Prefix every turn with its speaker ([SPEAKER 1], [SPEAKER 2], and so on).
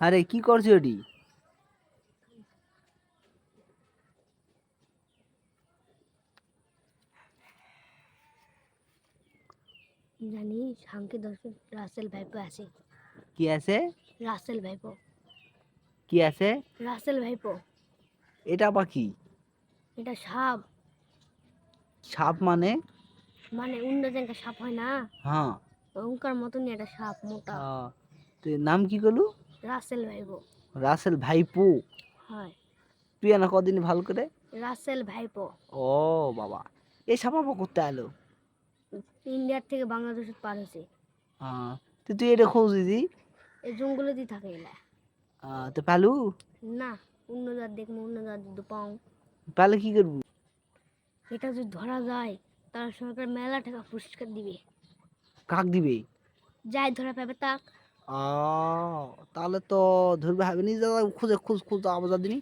[SPEAKER 1] আরে কি করছ এটি?
[SPEAKER 2] দর্শক রাসেল ভাইপো আছে।
[SPEAKER 1] কি আছে?
[SPEAKER 2] রাসেল ভাইপো।
[SPEAKER 1] কি আছে?
[SPEAKER 2] রাসেল ভাইপো।
[SPEAKER 1] এটা পাখি
[SPEAKER 2] এটা সাপ।
[SPEAKER 1] সাপ মানে?
[SPEAKER 2] মানে অন্য জায়গায় সাপ হয় না?
[SPEAKER 1] হ্যাঁ।
[SPEAKER 2] ওঙ্কার মতনই একটা সাপ মোটা।
[SPEAKER 1] তো নাম কি করলু?
[SPEAKER 2] রাসেল ভাইপো।
[SPEAKER 1] রাসেল ভাইপো?
[SPEAKER 2] হয়।
[SPEAKER 1] তুই না কদিন ভালো করে?
[SPEAKER 2] রাসেল ভাইপো।
[SPEAKER 1] ও বাবা এই সাপ আবার করতে আলো
[SPEAKER 2] ইন্ডিয়ার থেকে বাংলাদেশ পার হয়েছে।
[SPEAKER 1] তো তুই এটা খোঁজ দিদি
[SPEAKER 2] এই জঙ্গলেতেই থাকে এলা
[SPEAKER 1] আহ, তো পালু?
[SPEAKER 2] না অন্য জাত দেখব অন্য জাত যদি পাও।
[SPEAKER 1] পালে কি করব?
[SPEAKER 2] এটা যদি ধরা যায় তার সরকার মেলা টাকা পুরস্কার দিবে।
[SPEAKER 1] কাক দিবে?
[SPEAKER 2] যাই ধরা পাবে তাক।
[SPEAKER 1] আহ, তাহলে তো ধরবে হবে নি খুঁজে খুঁজ খুঁজ আবার দিনই